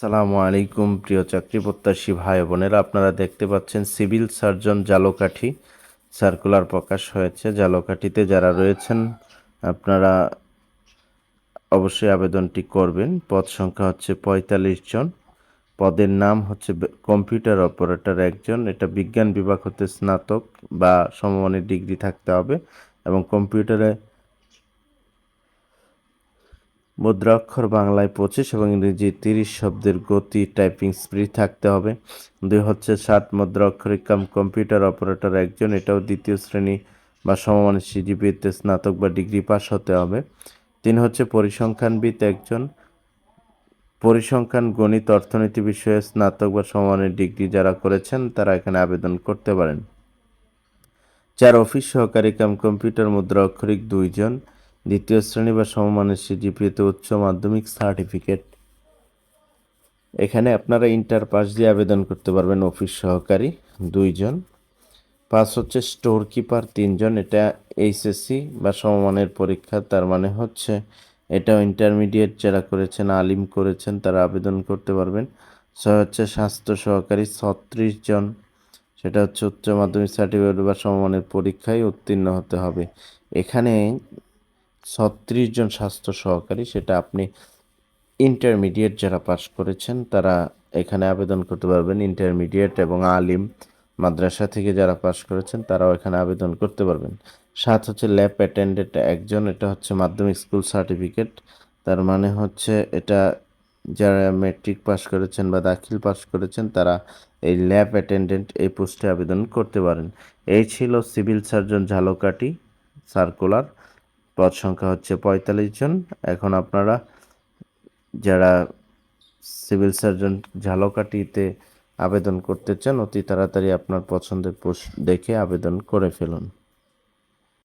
আসসালামু আলাইকুম, প্রিয় চাকরি প্রত্যাশী ভাই বোনেরা। আপনারা দেখতে পাচ্ছেন সিভিল সার্জন জালোকাঠি। সার্কুলার প্রকাশ হয়েছে জালোকাঠিতে। যারা রয়েছেন, আপনারা অবশ্যই আবেদনটি করবেন। পদ সংখ্যা হচ্ছে পঁয়তাল্লিশ জন। পদের নাম হচ্ছে কম্পিউটার অপারেটর একজন। এটা বিজ্ঞান বিভাগ হতে স্নাতক বা সমমানের ডিগ্রি থাকতে হবে এবং কম্পিউটারে মুদ্রাক্ষর বাংলায় পঁচিশ এবং ইংরেজি তিরিশ শব্দের গতি টাইপিং স্পিড থাকতে হবে। দুই হচ্ছে ষাট মুদ্রাক্ষরিক কাম কম্পিউটার অপারেটর একজন, এটাও দ্বিতীয় শ্রেণি বা সমমানের সিজিপিতে স্নাতক বা ডিগ্রি পাস হতে হবে। তিন হচ্ছে পরিসংখ্যানবিদ একজন। পরিসংখ্যান, গণিত, অর্থনীতি বিষয়ে স্নাতক বা সমমানের ডিগ্রি যারা করেছেন, তারা এখানে আবেদন করতে পারেন। চার, অফিস সহকারী কাম কম্পিউটার মুদ্রা অক্ষরিক দুইজন। দ্বিতীয় শ্রেণি বা সমমানের সিজিপিএতে উচ্চ মাধ্যমিক সার্টিফিকেট। এখানে আপনারা ইন্টার পাস দিয়ে আবেদন করতে পারবেন অফিস সহকারী দুইজন। পাঁচ হচ্ছে স্টোর কিপার তিনজন, এটা এইচএসসি বা সমমানের পরীক্ষা, তার মানে হচ্ছে এটাও ইন্টারমিডিয়েট যারা করেছেন, আলিম করেছেন, তারা আবেদন করতে পারবেন। ছয় হচ্ছে স্বাস্থ্য সহকারী ছত্রিশ জন, সেটা হচ্ছে উচ্চ মাধ্যমিক সার্টিফিকেট বা সমমানের পরীক্ষায় উত্তীর্ণ হতে হবে। এখানে ছত্রিশ জন স্বাস্থ্য সহকারী, সেটা আপনি ইন্টারমিডিয়েট যারা পাশ করেছেন, তারা এখানে আবেদন করতে পারবেন। ইন্টারমিডিয়েট এবং আলিম মাদ্রাসা থেকে যারা পাশ করেছেন, তারাও এখানে আবেদন করতে পারবেন। সাত হচ্ছে ল্যাব অ্যাটেন্ডেন্ট একজন, এটা হচ্ছে মাধ্যমিক স্কুল সার্টিফিকেট তার মানে হচ্ছে এটা যারা মেট্রিক পাস করেছেন বা দাখিল পাস করেছেন, তারা এই ল্যাব অ্যাটেন্ডেন্ট এই পোস্টে আবেদন করতে পারেন। এই ছিল সিভিল সার্জন ঝালকাঠি সার্কুলার পদ সংখ্যা হচ্ছে পঁয়তাল্লিশ জন। এখন আপনারা যারা সিভিল সার্জন ঝালকাঠিতে আবেদন করতে চান, অতি তাড়াতাড়ি আপনার পছন্দের পোস্ট দেখে আবেদন করে ফেলুন।